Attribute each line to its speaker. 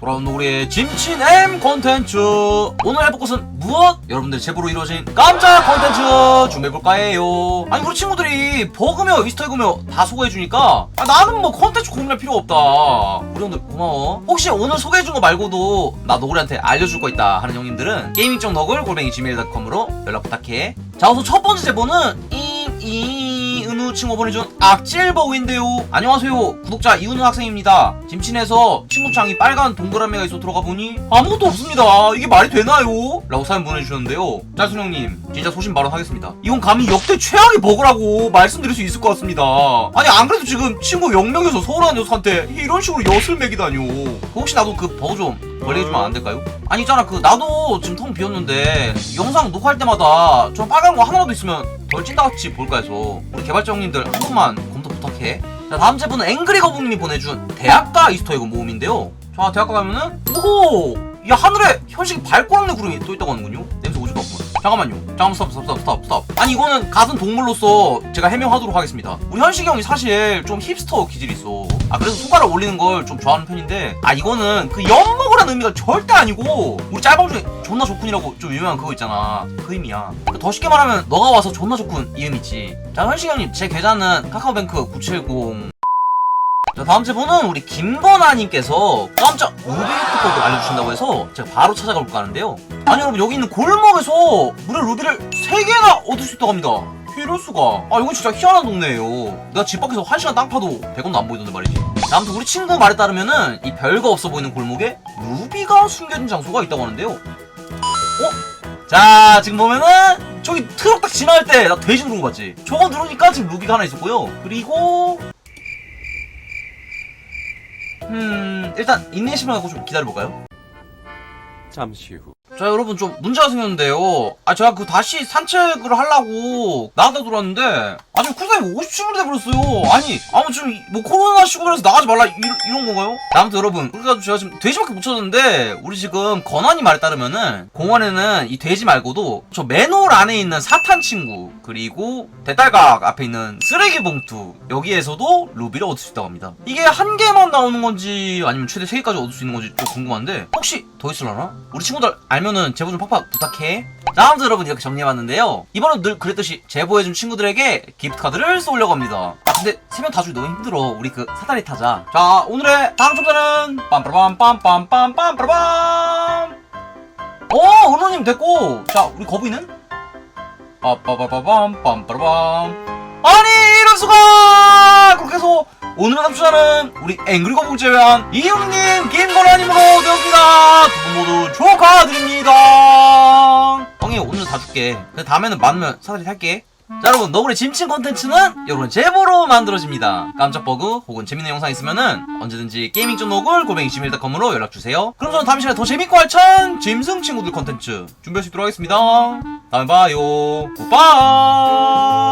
Speaker 1: 돌아온 우리의 짐치냄 콘텐츠. 오늘 해볼 것은 무엇? 여러분들 제보로 이루어진 깜짝 콘텐츠 준비해볼까 해요. 아니 우리 친구들이 버그며 이스터에그며 다 소개해주니까 아, 나는 뭐 콘텐츠 고민할 필요 없다. 우리 형들 고마워. 혹시 오늘 소개해준 거 말고도 나 너구리한테 알려줄 거 있다 하는 형님들은 게이밍적 너굴 골뱅이 gmail.com으로 연락 부탁해. 자 우선 첫 번째 제보는 은우 친구 보내준 악질버그인데요. 안녕하세요. 구독자 이은우 학생입니다. 짐친에서 친구창이 빨간 동그라미가 있어 들어가 보니 아무것도 없습니다. 이게 말이 되나요? 라고 사연 보내주셨는데요. 짤순 형님 진짜 소신 발언하겠습니다. 이건 감히 역대 최악의 버그라고 말씀드릴 수 있을 것 같습니다. 아니 안 그래도 지금 친구 영명에서 서울한 녀석한테 이런 식으로 엿을 매기다뇨 혹시 나도 그 버그 좀 걸리해주면 안 될까요? 아니 있잖아. 그 나도 지금 텅 비었는데 영상 녹화할 때마다 좀 빨간 거 하나라도 있으면 덜 찐다같이 볼까 해서. 우리 개발자 형님들 한 번만 검토 부탁해. 자 다음 제보는 앵그리 거북님이 보내준 대학가 이스터에그 모음인데요. 자 대학가 가면은 오호! 야 하늘에 현식이 발꼬락내 구름이 또 있다고 하는군요 잠깐만요. 잠깐만 스톱 스톱 스톱 스톱 스톱. 아니 이거는 같은 동물로서 제가 해명하도록 하겠습니다. 우리 현식이 형이 사실 좀 힙스터 기질이 있어. 아 그래서 손가락 올리는 걸 좀 좋아하는 편인데 아 이거는 그 엿먹으라는 의미가 절대 아니고 우리 짤방 중에 존나 좋군이라고 좀 유명한 그거 있잖아. 그 의미야. 그더 쉽게 말하면 너가 와서 존나 좋군 이 의미지. 자 현식이 형님 제 계좌는 카카오뱅크 970 자 다음 제보는 우리 김건아님께서 깜짝 루비히트법을 알려주신다고 해서 제가 바로 찾아가 볼까 하는데요. 아니 여러분 여기 있는 골목에서 무려 루비를 3개나 얻을 수 있다고 합니다. 이럴 수가. 아 이건 진짜 희한한 동네예요. 내가 집 밖에서 1시간 땅 파도 100원도 안 보이던데 말이지. 자, 아무튼 우리 친구 말에 따르면은 이 별거 없어 보이는 골목에 루비가 숨겨진 장소가 있다고 하는데요. 어? 자 지금 보면은 저기 트럭 딱 지나갈 때 나 돼지 누른 거 봤지? 저거 누르니까 지금 루비가 하나 있었고요. 그리고 음 일단 인내심을 갖고 좀 기다려볼까요?
Speaker 2: 잠시 후.
Speaker 1: 자 여러분 좀 문제가 생겼는데요 아 제가 그 다시 산책을 하려고 나가다 들어왔는데 아 지금 쿨타임 50초를 돼버렸어요 아니 아무 지금 이- 뭐 코로나 시국이라서 나가지 말라 이, 이런 건가요? 아무튼 여러분 그래가지고 제가 지금 돼지밖에 못 찾았는데 우리 지금 건환이 말에 따르면은 공원에는 이 돼지 말고도 저 맨홀 안에 있는 사탄 친구 그리고 대딸각 앞에 있는 쓰레기 봉투 여기에서도 루비를 얻을 수 있다고 합니다 이게 한 개만 나오는 건지 아니면 최대 세 개까지 얻을 수 있는 건지 좀 궁금한데 혹시 더 있을라나? 우리 친구들 알면은 제보 좀 팍팍 부탁해 자 아무튼 여러분 이렇게 정리해봤는데요. 이번엔 늘 그랬듯이 제보해준 친구들에게 기프트카드를 쏘려고 합니다. 아 근데 세 명 다 주기 너무 힘들어. 우리 그 사다리 타자. 자 오늘의 당첨자는 빰빠밤 빰빰빰 빰빠밤. 오 은호님 됐고. 자 우리 거부이는 빠빠바바밤 빰빠밤. 아니 이럴 수가! 그렇게 해서 오늘의 당첨자는 우리 앵그리 거북 제외한 이형님 김건아님으로 되었습니다. 두 분 모두 축하드립니다 줄게. 근데 다음에는 많으면 사다리 탈게. 자 여러분 너구리 짐친 컨텐츠는 여러분 제보로 만들어집니다. 깜짝 버그 혹은 재밌는 영상 있으면은 언제든지 게이밍.노글 고뱅이 gmail.com으로 연락주세요. 그럼 저는 다음 시간에 더 재밌고 알찬 짐승 친구들 컨텐츠 준비할 수 있도록 하겠습니다. 다음에 봐요. 굿바이